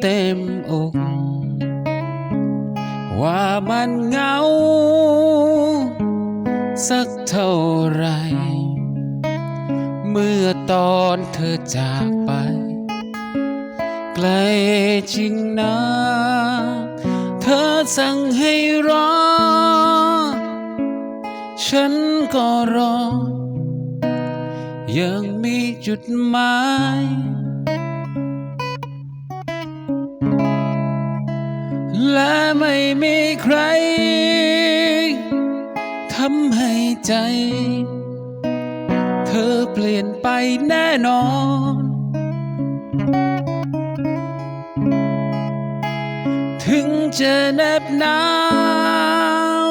เต็มอก ว่ามันเหงา สักเท่าไร เมื่อตอนเธอจากไป ไกลจริงนะเธอสั่งให้รอ ฉันก็รอ ยังมีจุดหมาย ม่มีใครทำให้ใจ เธอเปลี่ยนไปแน่นอน ถึงจะแนบหนาว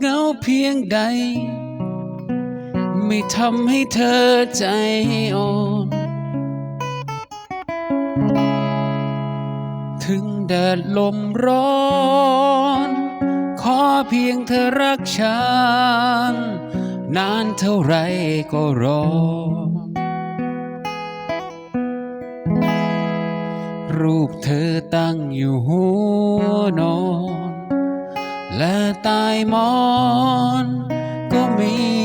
เงาเพียงใด ไม่ทำให้เธอใจอ่อน ถึงแดดลมร้อน ขอเพียงเธอรักฉัน นานเท่าไรก็รอ รูปเธอตั้งอยู่หัวนอน และใต้หมอน ก็มี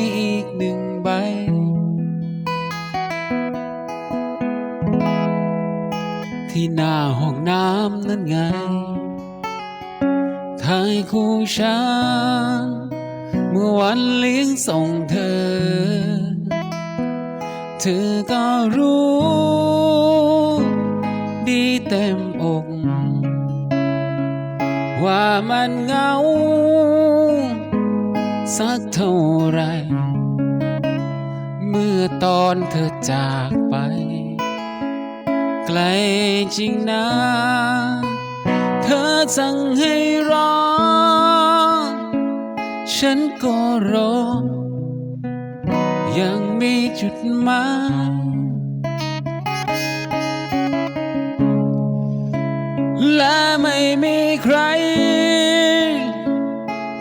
ที่หน้าห้องน้ำนั่นไงถ่ายคู่ฉันเมื่อวันเลี้ยงส่งเธอ เธอก็รู้ ดีเต็มอก ว่ามันเหงา สักเท่าไร เมื่อตอนเธอจากไป ไกลจริงนะ เธอสั่งให้รอ ฉันก็รอ ยังมีจุดหมายและไม่มีใคร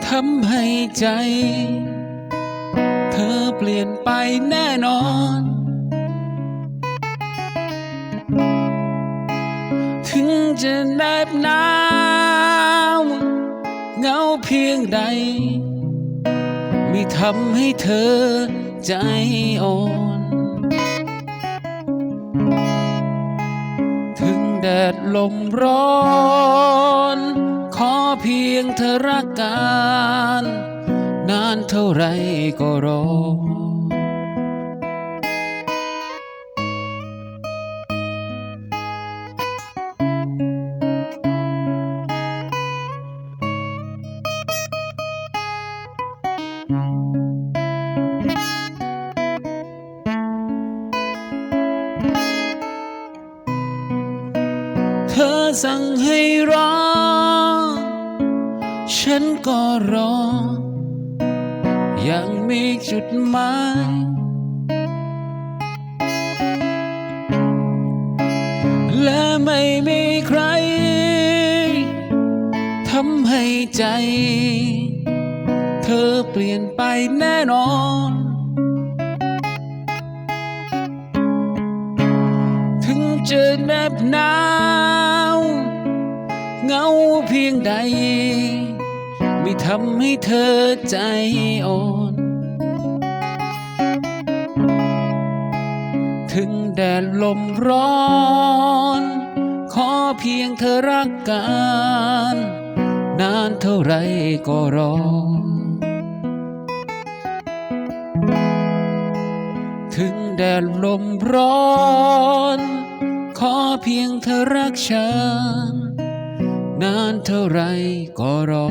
ทำให้ใจ เธอเปลี่ยนไปแน่นอน จะแนบหนาวเหงาเพียงใด ไม่ทำให้เธอใจอ่อน ถึงแดดลมร้อน ขอเพียงเธอรักกัน นานเท่าไรก็รอ อสั่งให้รอ ฉันก็รอ ยังมีจุดหมาย และไม่มีใครทำให้ใจ เธอเปลี่ยนไปแน่นอนถึงจะแนบหนาวเหงาเพียงใด ไม่ทำให้เธอใจอ่อน ถึงแดดลมร้อน ขอเพียงเธอรักกัน นานเท่าไรก็รอ ถึงแดดลมร้อน ขอเพียงเธอรักฉัน นานเท่าไรก็รอ